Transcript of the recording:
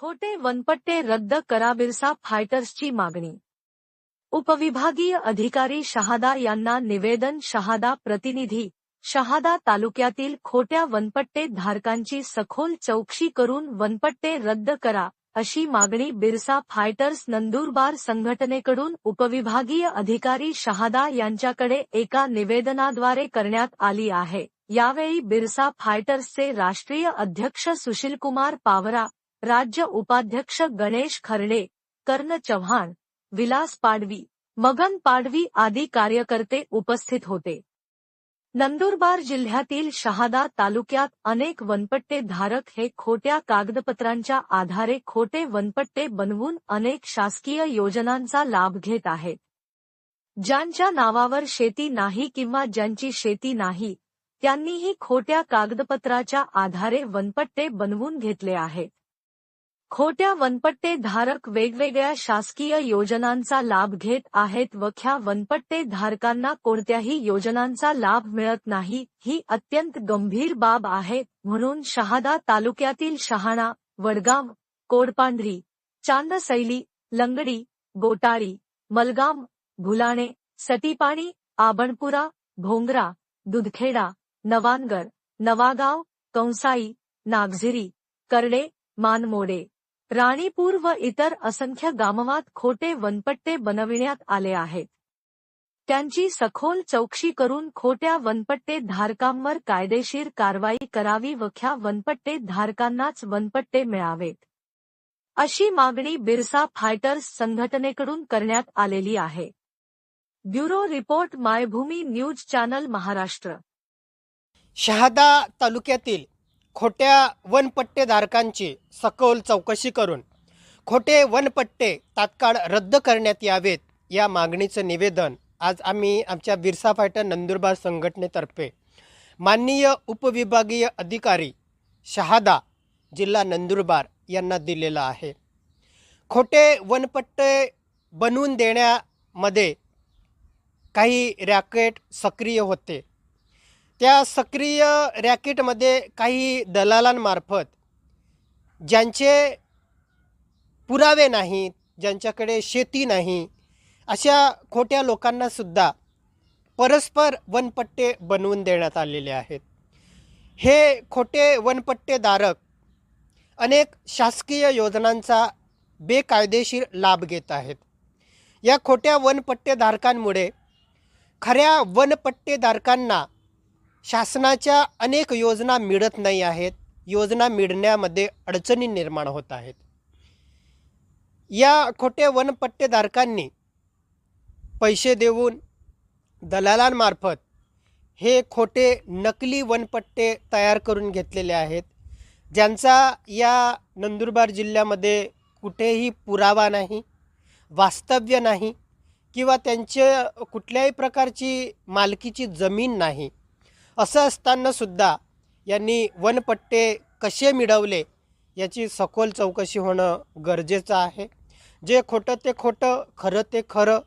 खोटे वनपट्टे रद्द करा बिरसा फायटर्सची मागणी. उपविभागीय अधिकारी शहादा यांना निवेदन शहादा प्रतिनिधी शहादा तालुक्यातील खोट्या वनपट्टे धारकांची सखोल चौकशी करून वनपट्टे रद्द करा अशी मागणी बिरसा फायटर्स नंदुरबार संघटनेकडून उपविभागीय अधिकारी शहादा यांच्याकडे एका निवेदनाद्वारे करण्यात आली आहे. यावेळी बिरसा फायटर्सचे राष्ट्रीय अध्यक्ष सुशीलकुमार पावरा राज्य उपाध्यक्ष गणेश खर्डे, कर्ण चव्हाण, विलास पाडवी, मगन पाडवी आदी कार्यकर्ते उपस्थित होते. नंदुरबार जिल्ह्यातील शहादा तालुक्यात अनेक वनपट्टे धारक हे खोट्या कागदपत्रांच्या आधारे खोटे वनपट्टे बनवून अनेक शासकीय योजनांचा लाभ घेत आहेत. ज्यांच्या नावावर शेती नाही किंवा ज्यांची शेती नाही, त्यांनीही खोट्या कागदपत्राच्या आधारे वनपट्टे बनवून घेतले आहेत. खोट्या वनपट्टे धारक वेगवेगळ्या शासकीय योजनांचा लाभ घेत आहेत व ख्या वनपट्टे धारकांना कोणत्याही योजनांचा लाभ मिळत नाही ही अत्यंत गंभीर बाब आहे म्हणून शहादा तालुक्यातील शहाणा वडगाव कोडपांढरी चांदसैली लंगडी गोटाळी मलगाम भुलाणे सटीपाणी आबणपुरा भोंगरा दुधखेडा नवानगर नवागाव कंसाई नागझिरी करडे मानमोडे. राणीपूर व इतर असंख्य गामवात खोटे वनपट्टे बनविण्यात आले आहेत. त्यांची सखोल चौकशी करून खोट्या वनपट्टे धारकांवर कायदेशीर कारवाई करावी व ख्या वनपट्टे धारकांनाच वनपट्टे मिळावेत. अशी मागणी बिरसा फायटर्स संघटनेकडून करण्यात आलेली आहे. Bureau report Maybhumi news channel Maharashtra. Shahada तालुक्यातील खोट्या वनपट्टेधारकांची सखोल चौकशी करून खोटे वनपट्टे तात्काळ रद्द करण्यात यावेत या मागणीचं निवेदन आज आम्ही आमच्या बिरसा फायटर नंदुरबार संघटनेतर्फे माननीय उपविभागीय अधिकारी शहादा जिल्हा नंदुरबार यांना दिलेलं आहे. खोटे वनपट्टे बनवून देण्यामध्ये काही रॅकेट सक्रिय होते. त्या सक्रिय रॅकेटमध्ये काही दलालांमार्फत ज्यांचे पुरावे नाहीत ज्यांच्याकडे शेती नाही अशा खोट्या लोकांनासुद्धा परस्पर वनपट्टे बनवून देण्यात आलेले आहेत. हे खोटे वनपट्टेधारक अनेक शासकीय योजनांचा बेकायदेशीर लाभ घेत आहेत. या खोट्या वनपट्टेधारकांमुळे खऱ्या वनपट्टेधारकांना शासनाच्या अनेक योजना मिळत नाही आहेत. योजना मिळण्यामध्ये अडचणी निर्माण होत आहेत. या खोट्या वनपट्टेधारकांनी पैसे देऊन दलालांमार्फत हे खोटे नकली वनपट्टे तयार करून घेतलेले आहेत. ज्यांचा या नंदुरबार जिल्ह्यामध्ये कुठेही पुरावा नाही वास्तव्य नाही किंवा त्यांच्या कुठल्याही प्रकारची मालकीची जमीन नाही. असं असतानासुद्धा यांनी वनपट्टे कसे मिळवले याची सखोल चौकशी होणं गरजेचं आहे. जे खोटं ते खोटं खरं ते खरं